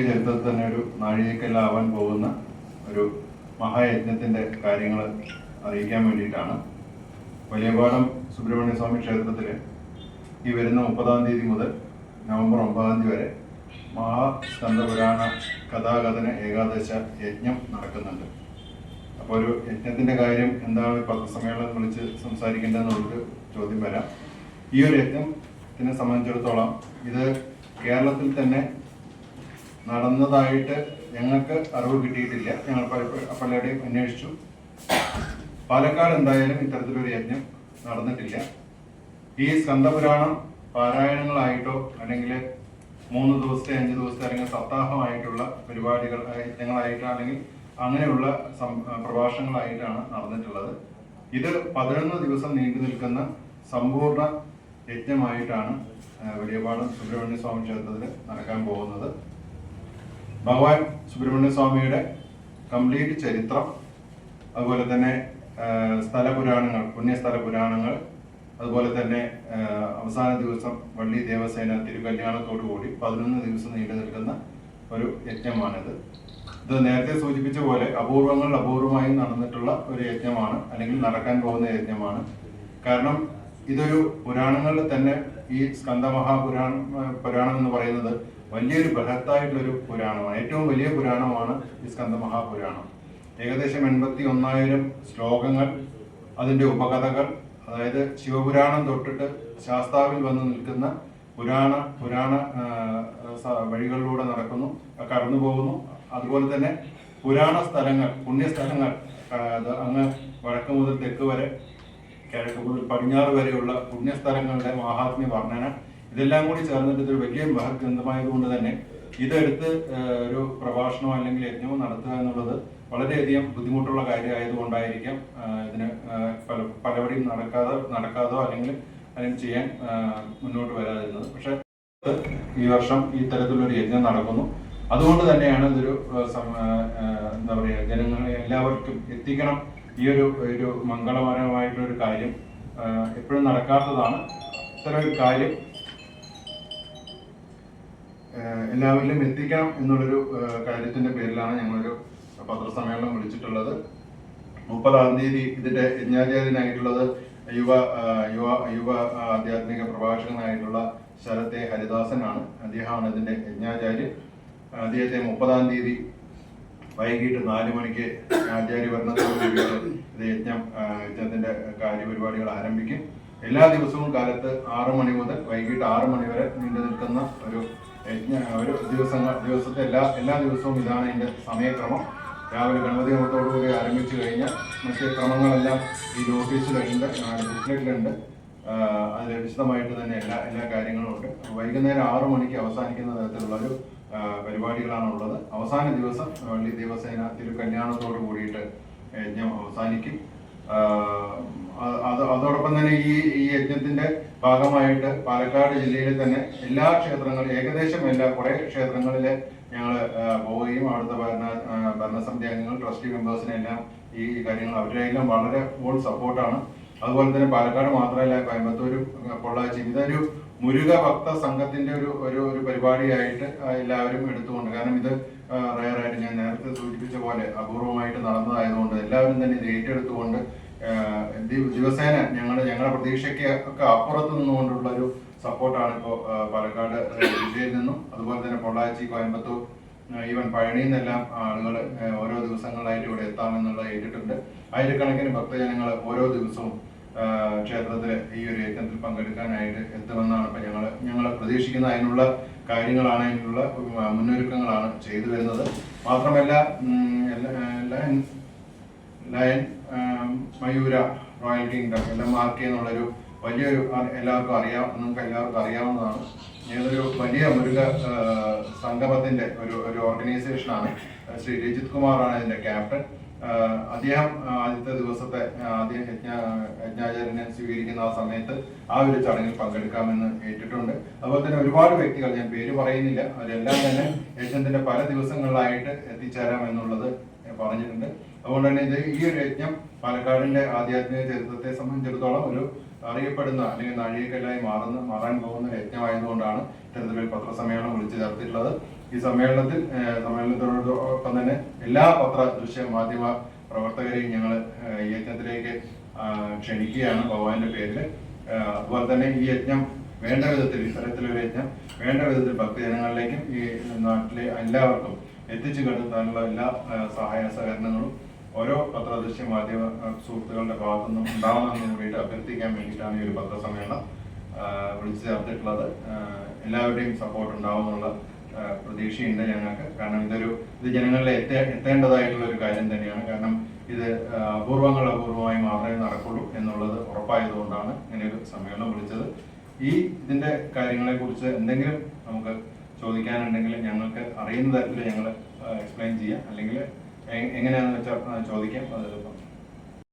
ചരിത്രത്തിൽ തന്നെ ഒരു നാഴികക്കല്ലാവാൻ പോകുന്ന ഒരു മഹായജ്ഞത്തിന്റെ കാര്യങ്ങൾ അറിയിക്കാൻ വേണ്ടിയിട്ടാണ്. വലിയപാടം സുബ്രഹ്മണ്യ സ്വാമി ക്ഷേത്രത്തിൽ ഈ വരുന്ന മുപ്പതാം തീയതി മുതൽ നവംബർ ഒമ്പതാം തീയതി വരെ മഹാസ്കന്ധപുരാണ കഥാകഥന ഏകാദശ യജ്ഞം നടക്കുന്നുണ്ട്. അപ്പോൾ ഒരു യജ്ഞത്തിന്റെ കാര്യം എന്താണ് പത്രസമ്മേളനം വിളിച്ച് സംസാരിക്കേണ്ടതെന്നുള്ളൊരു ചോദ്യം വരാം. ഈ ഒരു യജ്ഞത്തിനെ സംബന്ധിച്ചിടത്തോളം ഇത് കേരളത്തിൽ തന്നെ നടന്നതായിട്ട് ഞങ്ങൾക്ക് അറിവ് കിട്ടിയിട്ടില്ല. ഞങ്ങൾ പല- പലരുടെയും അന്വേഷിച്ചു. പാലക്കാട് എന്തായാലും ഇത്തരത്തിലൊരു യജ്ഞം നടന്നിട്ടില്ല. ഈ സ്കന്ധപുരാണം പാരായണങ്ങളായിട്ടോ അല്ലെങ്കിൽ മൂന്ന് ദിവസത്തെ അഞ്ച് ദിവസത്തെ അല്ലെങ്കിൽ സപ്താഹമായിട്ടുള്ള പരിപാടികൾ യജ്ഞങ്ങളായിട്ടോ അല്ലെങ്കിൽ അങ്ങനെയുള്ള പ്രഭാഷണങ്ങളായിട്ടാണ് നടന്നിട്ടുള്ളത്. ഇത് പതിനൊന്ന് ദിവസം നീണ്ടു നിൽക്കുന്ന സമ്പൂർണ യജ്ഞമായിട്ടാണ് വലിയപാടം സുബ്രഹ്മണ്യ സ്വാമി ക്ഷേത്രത്തിൽ നടക്കാൻ പോകുന്നത്. ഭഗവാൻ സുബ്രഹ്മണ്യ സ്വാമിയുടെ കംപ്ലീറ്റ് ചരിത്രം അതുപോലെ തന്നെ സ്ഥല സ്ഥലപുരാണങ്ങൾ പുണ്യസ്ഥല പുരാണങ്ങൾ അതുപോലെ തന്നെ അവസാന ദിവസം വള്ളി ദേവസേന തിരുകല്യാണത്തോടു കൂടി പതിനൊന്ന് ദിവസം നീണ്ടു നിൽക്കുന്ന ഒരു യജ്ഞമാണിത്. ഇത് നേരത്തെ സൂചിപ്പിച്ച പോലെ അപൂർവങ്ങൾ അപൂർവമായി നടന്നിട്ടുള്ള ഒരു യജ്ഞമാണ് അല്ലെങ്കിൽ നടക്കാൻ പോകുന്ന യജ്ഞമാണ്. കാരണം ഇതൊരു പുരാണങ്ങളിൽ തന്നെ ഈ സ്കന്ദമഹാപുരാണം പുരാണം എന്ന് പറയുന്നത് വലിയൊരു ബൃഹത്തായിട്ടുള്ളൊരു പുരാണമാണ്. ഏറ്റവും വലിയ പുരാണമാണ് ഈ സ്കന്ദമഹാപുരാണം. ഏകദേശം എൺപത്തി ഒന്നായിരം ശ്ലോകങ്ങൾ അതിന്റെ ഉപകഥകൾ അതായത് ശിവപുരാണം തൊട്ടിട്ട് ശാസ്താവിൽ വന്ന് നിൽക്കുന്ന പുരാണ പുരാണ വഴികളിലൂടെ നടക്കുന്നു കടന്നു പോകുന്നു. അതുപോലെ തന്നെ പുരാണ സ്ഥലങ്ങൾ പുണ്യസ്ഥലങ്ങൾ അങ്ങ് വടക്ക് മുതൽ തെക്ക് വരെ കിഴക്ക് മുതൽ പടിഞ്ഞാറ് വരെയുള്ള പുണ്യസ്ഥലങ്ങളുടെ മഹാത്മ്യ വർണന ഇതെല്ലാം കൂടി ചേർന്നിട്ട് ഇതൊരു വലിയ മഹത് ഗ്രന്ഥമായതുകൊണ്ട് തന്നെ ഇതെടുത്ത് ഒരു പ്രഭാഷണമോ അല്ലെങ്കിൽ യജ്ഞമോ നടത്തുക എന്നുള്ളത് വളരെയധികം ബുദ്ധിമുട്ടുള്ള കാര്യമായതുകൊണ്ടായിരിക്കാം ഇതിന് പല പലപടിയും നടക്കാതെ നടക്കാതോ അല്ലെങ്കിൽ അല്ലെങ്കിൽ ചെയ്യാൻ മുന്നോട്ട് വരാതിരുന്നത്. പക്ഷെ ഈ വർഷം ഈ തരത്തിലൊരു യജ്ഞം നടക്കുന്നു. അതുകൊണ്ട് തന്നെയാണ് ഇതൊരു എന്താ പറയുക ജനങ്ങളെ എല്ലാവർക്കും എത്തിക്കണം ഈ ഒരു ഒരു മംഗളപരമായിട്ടൊരു കാര്യം എപ്പോഴും നടക്കാത്തതാണ്. ഇത്തരം ഒരു കാര്യം എല്ലാവരിലും എത്തിക്കണം എന്നുള്ളൊരു കാര്യത്തിന്റെ പേരിലാണ് ഞങ്ങളൊരു പത്രസമ്മേളനം വിളിച്ചിട്ടുള്ളത്. മുപ്പതാം തീയതി ഇതിന്റെ യജ്ഞാചാര്യനായിട്ടുള്ളത് യുവ യുവ യുവ ആധ്യാത്മിക പ്രഭാഷകനായിട്ടുള്ള ശരത്തെ ഹരിദാസനാണ്. അദ്ദേഹമാണ് ഇതിന്റെ യജ്ഞാചാര്യൻ. അദ്ദേഹത്തെ മുപ്പതാം തീയതി വൈകിട്ട് നാല് മണിക്ക് ആചാര്യ ഭരണത്തോടു കൂടിയിട്ട് ഇത് യജ്ഞം യജ്ഞത്തിന്റെ കാര്യപരിപാടികൾ ആരംഭിക്കും. എല്ലാ ദിവസവും കാലത്ത് ആറ് മണി മുതൽ വൈകിട്ട് ആറ് മണി വരെ നീണ്ടു നിൽക്കുന്ന ഒരു യജ്ഞ ഒരു ദിവസങ്ങൾ ദിവസത്തെ എല്ലാ എല്ലാ ദിവസവും ഇതാണ് ഇതിന്റെ സമയക്രമം. രാവിലെ ഗണപതി കൂടി ആരംഭിച്ചു കഴിഞ്ഞാൽ മറ്റ് ക്രമങ്ങളെല്ലാം ഈ നോട്ടീസിലുണ്ട് ബുക്ക്ലെറ്റിലുണ്ട്. അതിൽ വിശദമായിട്ട് തന്നെ എല്ലാ എല്ലാ കാര്യങ്ങളും ഉണ്ട്. വൈകുന്നേരം ആറു മണിക്ക് അവസാനിക്കുന്ന തരത്തിലുള്ള ഒരു പരിപാടികളാണ് ഉള്ളത് അവസാന ദിവസം വള്ളി ദേവസേന തിരുക്കല്യാണത്തോട് കൂടിയിട്ട് യജ്ഞം അവസാനിക്കും. അത് അത് അതോടൊപ്പം തന്നെ ഈ ഈ യജ്ഞത്തിന്റെ ഭാഗമായിട്ട് പാലക്കാട് ജില്ലയിലെ തന്നെ എല്ലാ ക്ഷേത്രങ്ങളും ഏകദേശം എല്ലാ കുറെ ക്ഷേത്രങ്ങളിൽ ഞങ്ങൾ പോവുകയും അവിടുത്തെ ഭരണ ഭരണസമിതി അംഗങ്ങൾ ട്രസ്റ്റി മെമ്പേഴ്സിനെല്ലാം ഈ കാര്യങ്ങൾ അവരുടെ എല്ലാം വളരെ ഫുൾ സപ്പോർട്ടാണ് അതുപോലെ തന്നെ പാലക്കാട് മാത്രമല്ല കോയമ്പത്തൂരും പൊള്ളാച്ചിയും ഇതൊരു മുരുക ഭക്ത സംഘത്തിന്റെ ഒരു ഒരു ഒരു പരിപാടിയായിട്ട് എല്ലാവരും എടുത്തുകൊണ്ട് കാരണം ഇത് റയറായിട്ട് ഞാൻ നേരത്തെ സൂചിപ്പിച്ച പോലെ അപൂർവമായിട്ട് നടന്നതായതുകൊണ്ട് എല്ലാവരും തന്നെ ഇത് ഏറ്റെടുത്തുകൊണ്ട് ദിവസേന ഞങ്ങളുടെ ഞങ്ങളുടെ പ്രതീക്ഷയ്ക്ക് ഒക്കെ അപ്പുറത്ത് നിന്നുകൊണ്ടുള്ള ഒരു സപ്പോർട്ടാണ് ഇപ്പോൾ പാലക്കാട് ജില്ലയിൽ നിന്നും. അതുപോലെ തന്നെ പൊള്ളാച്ചി കോയമ്പത്തൂർ ഈവൻ പഴനിയിൽ നിന്നെല്ലാം ആളുകൾ ഓരോ ദിവസങ്ങളായിട്ട് ഇവിടെ എത്താമെന്നുള്ളത് ഏറ്റിട്ടുണ്ട്. ആയിരക്കണക്കിന് ഭക്തജനങ്ങൾ ഓരോ ദിവസവും ക്ഷേത്രത്തിലെ ഈ ഒരു യജ്ഞത്തിൽ പങ്കെടുക്കാനായിട്ട് എത്തുമെന്നാണ് ഇപ്പൊ ഞങ്ങൾ ഞങ്ങൾ പ്രതീക്ഷിക്കുന്ന അതിനുള്ള കാര്യങ്ങളാണ് അതിനുള്ള മുന്നൊരുക്കങ്ങളാണ് ചെയ്തു വരുന്നത്. മാത്രമല്ല lion lion Mayura royal kingdom എല്ലാം മാർക്ക് എന്നുള്ളൊരു വലിയൊരു എല്ലാവർക്കും അറിയാം നിങ്ങൾക്ക് എല്ലാവർക്കും അറിയാവുന്നതാണ്. ഏതൊരു വലിയ മൃഗ സംഗമത്തിന്റെ ഒരു ഒരു ഓർഗനൈസേഷനാണ് ശ്രീ രജിത് കുമാറാണ് ഇതിന്റെ ക്യാപ്റ്റൻ അദ്ദേഹം ആദ്യത്തെ ദിവസത്തെ അദ്ദേഹം യജ്ഞ യജ്ഞാചാര്യനെ സ്വീകരിക്കുന്ന ആ സമയത്ത് ആ ഒരു ചടങ്ങിൽ പങ്കെടുക്കാമെന്ന് ഏറ്റിട്ടുണ്ട്. അതുപോലെ തന്നെ ഒരുപാട് വ്യക്തികൾ ഞാൻ പേര് പറയുന്നില്ല അവരെല്ലാം തന്നെ യജ്ഞത്തിന്റെ പല ദിവസങ്ങളിലായിട്ട് എത്തിച്ചേരാം എന്നുള്ളത് പറഞ്ഞിട്ടുണ്ട്. അതുകൊണ്ട് തന്നെ ഇത് ഈ ഒരു യജ്ഞം പാലക്കാടിന്റെ ആധ്യാത്മിക ചരിത്രത്തെ സംബന്ധിച്ചിടത്തോളം ഒരു അറിയപ്പെടുന്ന അല്ലെങ്കിൽ നാഴികക്കല്ലായി മാറുന്ന മാറാൻ പോകുന്ന ഒരു യജ്ഞമായതുകൊണ്ടാണ് തിരുവനന്തപുരം പത്രസമ്മേളനം വിളിച്ചു ചേർത്തിട്ടുള്ളത്. ഈ സമ്മേളനത്തിൽ സമ്മേളനത്തോടൊപ്പം തന്നെ എല്ലാ പത്ര ദൃശ്യ മാധ്യമ പ്രവർത്തകരെയും ഞങ്ങൾ യജ്ഞത്തിലേക്ക് ക്ഷണിക്കുകയാണ് ഭഗവാന്റെ പേരിൽ അതുപോലെ തന്നെ ഈ യജ്ഞം വേണ്ട വിധത്തിൽ ഇത്തരത്തിലൊരു യജ്ഞം വേണ്ട വിധത്തിൽ ഭക്തജനങ്ങളിലേക്കും ഈ നാട്ടിലെ എല്ലാവർക്കും എത്തിച്ചു കണ്ടെത്താനുള്ള എല്ലാ സഹായ സഹകരണങ്ങളും ഓരോ പത്രദൃശ്യ മാധ്യമ സുഹൃത്തുക്കളുടെ ഭാഗത്തു നിന്നും ഉണ്ടാവണമെന്ന് കൂടിയിട്ട് അഭ്യർത്ഥിക്കാൻ വേണ്ടിയിട്ടാണ് ഈ ഒരു പത്രസമ്മേളനം വിളിച്ചു ചേർത്തിട്ടുള്ളത്. എല്ലാവരുടെയും സപ്പോർട്ട് ഉണ്ടാവുമെന്നുള്ള പ്രതീക്ഷയുണ്ട് ഞങ്ങൾക്ക്. കാരണം ഇതൊരു ഇത് ജനങ്ങളിലെ എത്തേ എത്തേണ്ടതായിട്ടുള്ള ഒരു കാര്യം തന്നെയാണ്. കാരണം ഇത് അപൂർവങ്ങൾ അപൂർവമായി മാത്രമേ നടക്കുള്ളൂ എന്നുള്ളത് ഉറപ്പായതുകൊണ്ടാണ് ഇങ്ങനെ ഒരു സമ്മേളനം വിളിച്ചത്. ഈ ഇതിന്റെ കാര്യങ്ങളെ കുറിച്ച് എന്തെങ്കിലും നമുക്ക് ചോദിക്കാനുണ്ടെങ്കിൽ ഞങ്ങൾക്ക് അറിയുന്ന തരത്തിൽ ഞങ്ങൾ എക്സ്പ്ലെയിൻ ചെയ്യാം. അല്ലെങ്കിൽ എങ്ങനെയാണെന്ന് വെച്ചാൽ ചോദിക്കാം. അത്